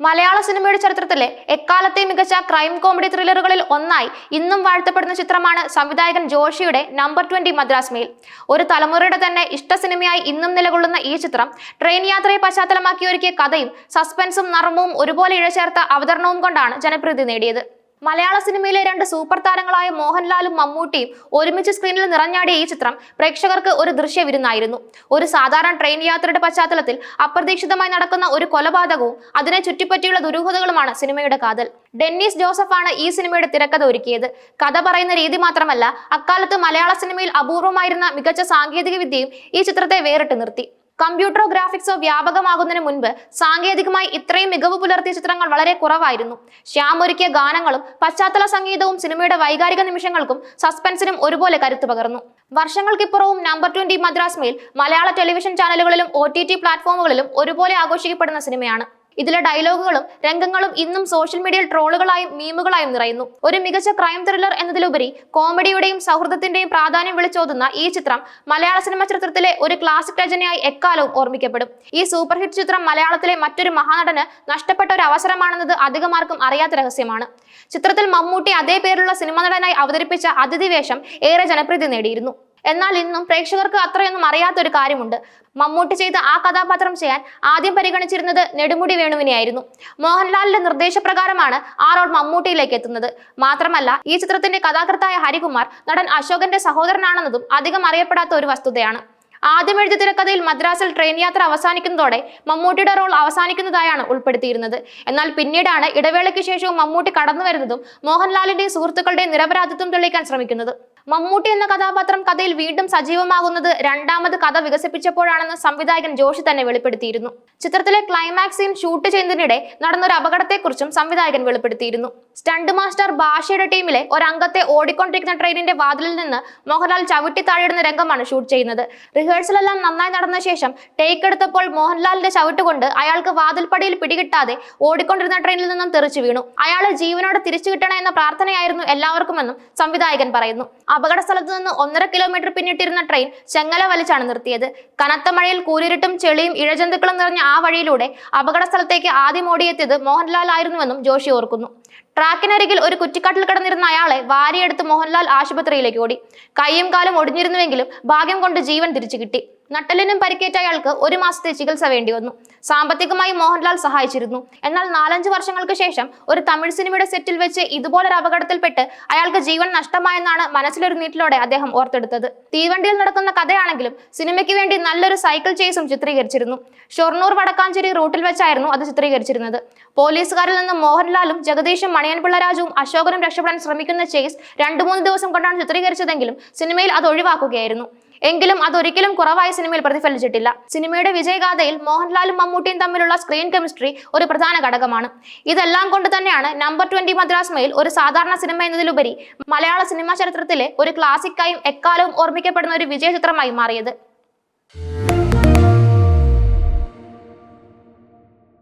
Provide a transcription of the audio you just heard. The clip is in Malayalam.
മലയാള സിനിമയുടെ ചരിത്രത്തിലെ എക്കാലത്തെ മികച്ച ക്രൈം കോമഡി ത്രില്ലറുകളിൽ ഒന്നായി ഇന്നും വാഴ്ത്തപ്പെടുന്ന ചിത്രമാണ് സംവിധായകൻ ജോഷിയുടെ നമ്പർ ട്വന്റി മദ്രാസ് മെയിൽ ഒരു തലമുറയുടെ തന്നെ ഇഷ്ട സിനിമയായി ഇന്നും നിലകൊള്ളുന്ന ഈ ചിത്രം ട്രെയിൻ യാത്രയെ പശ്ചാത്തലമാക്കി ഒരുക്കിയ കഥയും സസ്പെൻസും നർമ്മവും ഒരുപോലെ ഇഴചേർത്ത അവതരണവും കൊണ്ടാണ് ജനപ്രീതി നേടിയത്. മലയാള സിനിമയിലെ രണ്ട് സൂപ്പർ താരങ്ങളായ മോഹൻലാലും മമ്മൂട്ടിയും ഒരുമിച്ച് സ്ക്രീനിൽ നിറഞ്ഞാടിയ ഈ ചിത്രം പ്രേക്ഷകർക്ക് ഒരു ദൃശ്യ വിരുന്നായിരുന്നു. ഒരു സാധാരണ ട്രെയിൻ യാത്രയുടെ പശ്ചാത്തലത്തിൽ അപ്രതീക്ഷിതമായി നടക്കുന്ന ഒരു കൊലപാതകവും അതിനെ ചുറ്റിപ്പറ്റിയുള്ള ദുരൂഹതകളുമാണ് സിനിമയുടെ കാതൽ. ഡെന്നീസ് ജോസഫാണ് ഈ സിനിമയുടെ തിരക്കഥ ഒരുക്കിയത്. കഥ പറയുന്ന രീതി മാത്രമല്ല അക്കാലത്ത് മലയാള സിനിമയിൽ അപൂർവമായിരുന്ന മികച്ച സാങ്കേതിക വിദ്യയും ഈ ചിത്രത്തെ വേറിട്ട് നിർത്തി. കമ്പ്യൂട്ടറോ ഗ്രാഫിക്സോ വ്യാപകമാകുന്നതിന് മുൻപ് സാങ്കേതികമായി ഇത്രയും മികവ് പുലർത്തിയ ചിത്രങ്ങൾ വളരെ കുറവായിരുന്നു. ശ്യാം ഒരുക്കിയ ഗാനങ്ങളും പശ്ചാത്തല സംഗീതവും സിനിമയുടെ വൈകാരിക നിമിഷങ്ങൾക്കും സസ്പെൻസിനും ഒരുപോലെ കരുത്തു പകർന്നു. വർഷങ്ങൾക്കിപ്പുറവും നമ്പർ ട്വന്റി മദ്രാസ് മേൽ മലയാള ടെലിവിഷൻ ചാനലുകളിലും ഒ ടി ടി പ്ലാറ്റ്ഫോമുകളിലും ഒരുപോലെ ആഘോഷിക്കപ്പെടുന്ന സിനിമയാണ്. ഇതിലെ ഡയലോഗുകളും രംഗങ്ങളും ഇന്നും സോഷ്യൽ മീഡിയയിൽ ട്രോളുകളായും മീമുകളായും നിറയുന്നു. ഒരു മികച്ച ക്രൈം ത്രില്ലർ എന്നതിലുപരി കോമഡിയുടെയും സൗഹൃദത്തിന്റെയും പ്രാധാന്യം വിളിച്ചോതുന്ന ഈ ചിത്രം മലയാള സിനിമ ചരിത്രത്തിലെ ഒരു ക്ലാസിക് രചനയായി എക്കാലവും ഓർമ്മിക്കപ്പെടും. ഈ സൂപ്പർ ഹിറ്റ് ചിത്രം മലയാളത്തിലെ മറ്റൊരു മഹാനടന് നഷ്ടപ്പെട്ട ഒരു അവസരമാണെന്നത് അധികമാർക്കും അറിയാത്ത രഹസ്യമാണ്. ചിത്രത്തിൽ മമ്മൂട്ടി അതേ പേരിലുള്ള സിനിമ നടനായി അവതരിപ്പിച്ച അതിഥി വേഷം ഏറെ ജനപ്രീതി നേടിയിരുന്നു. എന്നാൽ ഇന്നും പ്രേക്ഷകർക്ക് അത്രയൊന്നും അറിയാത്ത ഒരു കാര്യമുണ്ട്. മമ്മൂട്ടി ചെയ്ത ആ കഥാപാത്രം ചെയ്യാൻ ആദ്യം പരിഗണിച്ചിരുന്നത് നെടുമുടി വേണുവിനെയായിരുന്നു. മോഹൻലാലിന്റെ നിർദ്ദേശപ്രകാരമാണ് ആ റോൾ മമ്മൂട്ടിയിലേക്ക് എത്തുന്നത്. മാത്രമല്ല ഈ ചിത്രത്തിന്റെ കഥാകൃത്തായ ഹരികുമാർ നടൻ അശോകന്റെ സഹോദരനാണെന്നതും അധികം അറിയപ്പെടാത്ത ഒരു വസ്തുതയാണ്. ആദ്യം എഴുതിയ തിരക്കഥയിൽ മദ്രാസിൽ ട്രെയിൻ യാത്ര അവസാനിക്കുന്നതോടെ മമ്മൂട്ടിയുടെ റോൾ അവസാനിക്കുന്നതായാണ് ഉൾപ്പെടുത്തിയിരുന്നത്. എന്നാൽ പിന്നീടാണ് ഇടവേളയ്ക്ക് ശേഷവും മമ്മൂട്ടി കടന്നു വരുന്നതും മോഹൻലാലിന്റെയും സുഹൃത്തുക്കളുടെയും നിരപരാധിത്വം തെളിയിക്കാൻ ശ്രമിക്കുന്നത്. മമ്മൂട്ടി എന്ന കഥാപാത്രം കഥയിൽ വീണ്ടും സജീവമാകുന്നത് രണ്ടാമത് കഥ വികസിപ്പിച്ചപ്പോഴാണെന്ന് സംവിധായകൻ ജോഷി തന്നെ വെളിപ്പെടുത്തിയിരുന്നു. ചിത്രത്തിലെ ക്ലൈമാക്സ് സീൻ ഷൂട്ട് ചെയ്യുന്നതിനിടെ നടന്നൊരു അപകടത്തെക്കുറിച്ചും സംവിധായകൻ വെളിപ്പെടുത്തിയിരുന്നു. സ്റ്റണ്ട് മാസ്റ്റർ ഭാഷയുടെ ടീമിലെ ഒരംഗത്തെ ഓടിക്കൊണ്ടിരിക്കുന്ന ട്രെയിനിന്റെ വാതിലിൽ നിന്ന് മോഹൻലാൽ ചവിട്ടി താഴെയിടുന്ന രംഗമാണ് ഷൂട്ട് ചെയ്യുന്നത്. റിഹേഴ്സൽ എല്ലാം നന്നായി നടന്ന ശേഷം ടേക്ക് എടുത്തപ്പോൾ മോഹൻലാലിന്റെ ചവിട്ടുകൊണ്ട് അയാൾക്ക് വാതിൽപ്പടിയിൽ പിടികിട്ടാതെ ഓടിക്കൊണ്ടിരുന്ന ട്രെയിനിൽ നിന്നും തെറിച്ചു വീണു. അയാളെ ജീവനോടെ തിരിച്ചു കിട്ടണേ എന്ന പ്രാർത്ഥനയായിരുന്നു എല്ലാവർക്കുമെന്നും സംവിധായകൻ പറയുന്നു. അപകട സ്ഥലത്ത് നിന്ന് ഒന്നര കിലോമീറ്റർ പിന്നിട്ടിരുന്ന ട്രെയിൻ ചെങ്ങല വലിച്ചാണ് നിർത്തിയത്. കനത്ത മഴയിൽ കൂരിരുട്ടും ചെളിയും ഇഴജന്തുക്കളും നിറഞ്ഞ ആ വഴിയിലൂടെ അപകട സ്ഥലത്തേക്ക് ആദ്യം ഓടിയെത്തിയത് മോഹൻലാൽ ആയിരുന്നുവെന്നും ജോഷി ഓർക്കുന്നു. ട്രാക്കിനരികിൽ ഒരു കുറ്റിക്കാട്ടിൽ കിടന്നിരുന്ന അയാളെ വാരിയെടുത്ത് മോഹൻലാൽ ആശുപത്രിയിലേക്ക് ഓടി. കൈയും കാലും ഒടിഞ്ഞിരുന്നുവെങ്കിലും ഭാഗ്യം കൊണ്ട് ജീവൻ തിരിച്ചു കിട്ടി നട്ടലിനും പരിക്കേറ്റ അയാൾക്ക് ഒരു മാസത്തെ ചികിത്സ വേണ്ടി വന്നു. സാമ്പത്തികമായി മോഹൻലാൽ സഹായിച്ചിരുന്നു. എന്നാൽ നാലഞ്ച് വർഷങ്ങൾക്ക് ശേഷം ഒരു തമിഴ് സിനിമയുടെ സെറ്റിൽ വെച്ച് ഇതുപോലൊരു അപകടത്തിൽപ്പെട്ട് അയാൾക്ക് ജീവൻ നഷ്ടമായെന്നാണ് മനസ്സിലൊരു നീട്ടിലോടെ അദ്ദേഹം ഓർത്തെടുത്തത്. തീവണ്ടിയിൽ നടക്കുന്ന കഥയാണെങ്കിലും സിനിമയ്ക്ക് വേണ്ടി നല്ലൊരു സൈക്കിൾ ചേസും ചിത്രീകരിച്ചിരുന്നു. ഷൊർണൂർ വടക്കാഞ്ചേരി റൂട്ടിൽ വെച്ചായിരുന്നു അത് ചിത്രീകരിച്ചിരുന്നത്. പോലീസുകാരിൽ നിന്ന് മോഹൻലാലും ജഗദീഷും മണിയൻപിള്ള രാജുവും അശോകനും രക്ഷപ്പെടാൻ ശ്രമിക്കുന്ന ചേസ് രണ്ടു മൂന്ന് ദിവസം കൊണ്ടാണ് ചിത്രീകരിച്ചതെങ്കിലും സിനിമയിൽ അത് ഒഴിവാക്കുകയായിരുന്നു. എങ്കിലും അതൊരിക്കലും കുറവായ സിനിമയിൽ പ്രതിഫലിച്ചിട്ടില്ല. സിനിമയുടെ വിജയഗാഥയിൽ മോഹൻലാലും മമ്മൂട്ടിയും തമ്മിലുള്ള സ്ക്രീൻ കെമിസ്ട്രി ഒരു പ്രധാന ഘടകമാണ്. ഇതെല്ലാം കൊണ്ട് തന്നെയാണ് നമ്പർ ട്വന്റി മദ്രാസ് മെയിൽ ഒരു സാധാരണ സിനിമ എന്നതിലുപരി മലയാള സിനിമാ ചരിത്രത്തിലെ ഒരു ക്ലാസിക്കായും എക്കാലവും ഓർമ്മിക്കപ്പെടുന്ന ഒരു വിജയ ചിത്രമായി മാറിയത്.